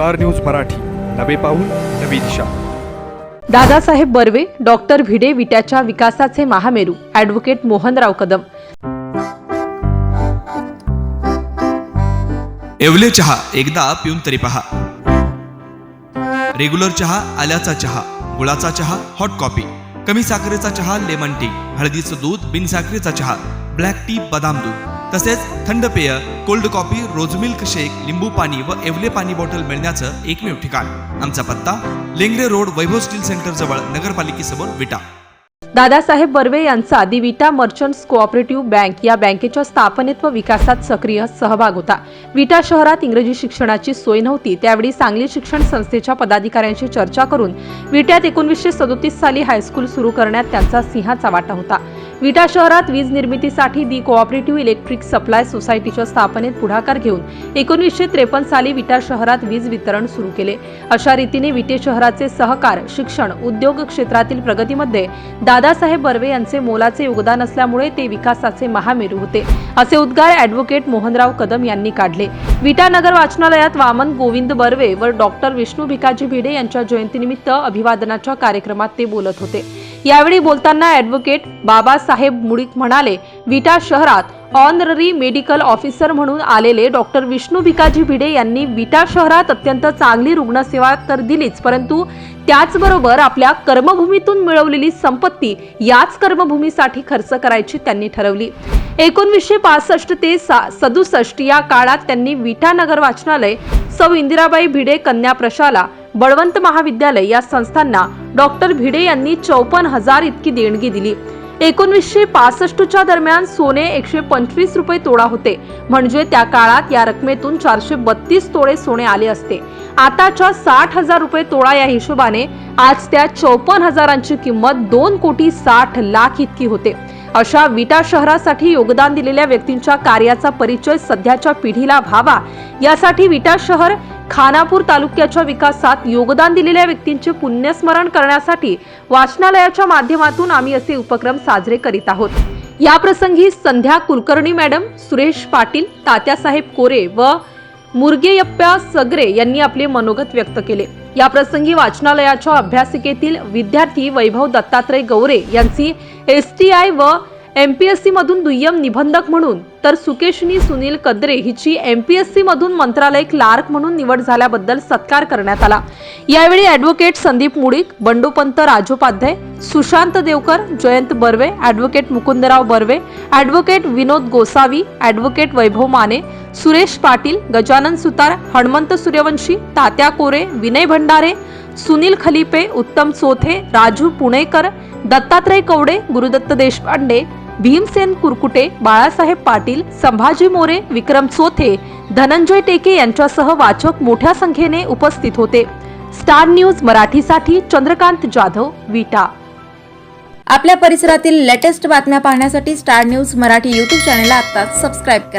Star news Marathi. नवे पाऊल नवी दिशा. दादासाहेब बर्वे डॉक्टर भिडे विट्याच्या विकासाचे महामेरू ॲडव्होकेट मोहनराव कदम. येवले चहा एकदा पिऊन तरी पहा. रेग्युलर चहा आल्याचा चहा गुळाचा चहा हॉट कॉफी कमी साखरेचा चहा लेमन टी हळदीचं दूध बिनसाखरेचा चहा. ब्लॅक टी बदाम दूध. तसेच थंड पेय कोल्ड कॉफी रोज मिल्क शेक लिंबू पाणी व एवले पाणी बॉटल मिळण्याचं एकमेव ठिकाण. आमचा पत्ता Lengare road Vaibhav steel centre जवळ नगरपालिकेसमोर विटा. दादासाहेब बर्वे यांचा दि विटा मर्चंट्स कोऑपरेटिव्ह बँक या बँकेच्या स्थापनेत व विकासात सक्रिय सहभाग होता. विटा शहरात इंग्रजी शिक्षणाची सोय नव्हती त्यावेळी सांगली शिक्षण संस्थेच्या पदाधिकाऱ्यांशी चर्चा करून विट्यात एकोणीसशे सदोतीस साली हायस्कूल सुरू करण्यात त्यांचा सिंहाचा वाटा होता. विटा शहरात वीज निर्मितीसाठी दी कोऑपरेटिव्ह इलेक्ट्रिक सप्लाय सोसायटीच्या स्थापनेत पुढाकार घेऊन एकोणीसशे त्रेपन्न साली विटा शहरात वीज वितरण सुरू केले. अशा रीतीने विटे शहराचे सहकार शिक्षण उद्योग क्षेत्रातील प्रगतीमध्ये दादासाहेब बर्वे यांचे मोलाचे योगदान असल्यामुळे ते विकासाचे महामेरू होते असे उद्गार ॲडव्होकेट मोहनराव कदम यांनी काढले. विटानगर वाचनालयात वामन गोविंद बर्वे व डॉक्टर विष्णू भिकाजी भिडे यांच्या जयंतीनिमित्त अभिवादनाच्या कार्यक्रमात ते बोलत होते. यावेळी बोलताना ॲडव्होकेट बाबासाहेब मुळीक म्हणाले विटा शहरात ऑनररी मेडिकल ऑफिसर म्हणून आलेले डॉक्टर विष्णू भिकाजी भिडे यांनी विटा शहरात अत्यंत चांगली रुग्णसेवा तर दिलीच परंतु त्याचबरोबर आपल्या कर्मभूमीतून मिळवलेली संपत्ती याच कर्मभूमीसाठी खर्च करायची त्यांनी ठरवली. एकोणवीसशे पासष्ट ते सा सदुसष्ट या काळात त्यांनी विटा नगर वाचनालय सौ इंदिराबाई भिडे कन्या प्रशाला बळवंत महाविद्यालय या संस्थांना डॉक्टर भिडे यांनी चौपन्न हजार इतकी देणगी दिली. एकोणवीसशे पासष्टच्या दरम्यान सोने एकशे पंचवीस रुपये तोडा होते. म्हणजे त्या काळात या रकमेतून चारशे बत्तीस तोडे सोने आले असते. आताच्या साठ हजार रुपये तोडा या हिशोबाने आज त्या चौपन्न हजारांची किंमत दोन कोटी साठ लाख इतकी होते. अशा विटा शहरासाठी योगदान दिलेल्या व्यक्तींच्या कार्याचा परिचय सध्याच्या पिढीला व्हावा. यासाठी विटा शहर खानापूर तालुक्याच्या विकासात योगदान दिलेल्या व्यक्तींचे पुण्यस्मरण करण्यासाठी वाचनालयाच्या माध्यमातून आम्ही असे उपक्रम साजरे करीत आहोत. या प्रसंगी संध्या कुलकर्णी मॅडम सुरेश पाटील तात्यासाहेब कोरे व मुरगेयप्पा सगरे यांनी आपले मनोगत व्यक्त केले. या प्रसंगी वाचनालयाच्या अभ्यासिकेतील विद्यार्थी वैभव दत्तात्रय गौरे यांची एस टी आय व एम पी एस सीमधून दुय्यम निबंधक म्हणून तर सुकेशनी सुनील कद्रे हिची एम पी एस सीमधून मंत्रालय क्लार्क म्हणून निवड झाल्याबद्दल सत्कार करण्यात आला. यावेळी advocate Sandeep Mulik Bandopant Rajopadhyay Sushant Devkar Jayant Barve advocate Mukundrao Barve advocate Vinod Gosavi advocate Vaibhav Mane Suresh Patil Gajanan Sutar Hanmant Suryavanshi Tatya Kore Vinay Bhandare Sunil Khalipe Uttam Chothe Raju पुणेकर दत्तात्रय कवडे गुरुदत्त देशपांडे भीमसेन कुरकुटे बाळासाहेब पाटील संभाजी मोरे विक्रम चोथे धनंजय टेके यांच्यासह वाचक मोठ्या संख्येने उपस्थित होते. Star news मराठीसाठी चंद्रकांत जाधव विटा. आपल्या परिसरातील लेटेस्ट बातम्या पाहण्यासाठी स्टार न्यूज मराठी यूट्यूब चॅनलला आत्ताच सबस्क्राईब करा.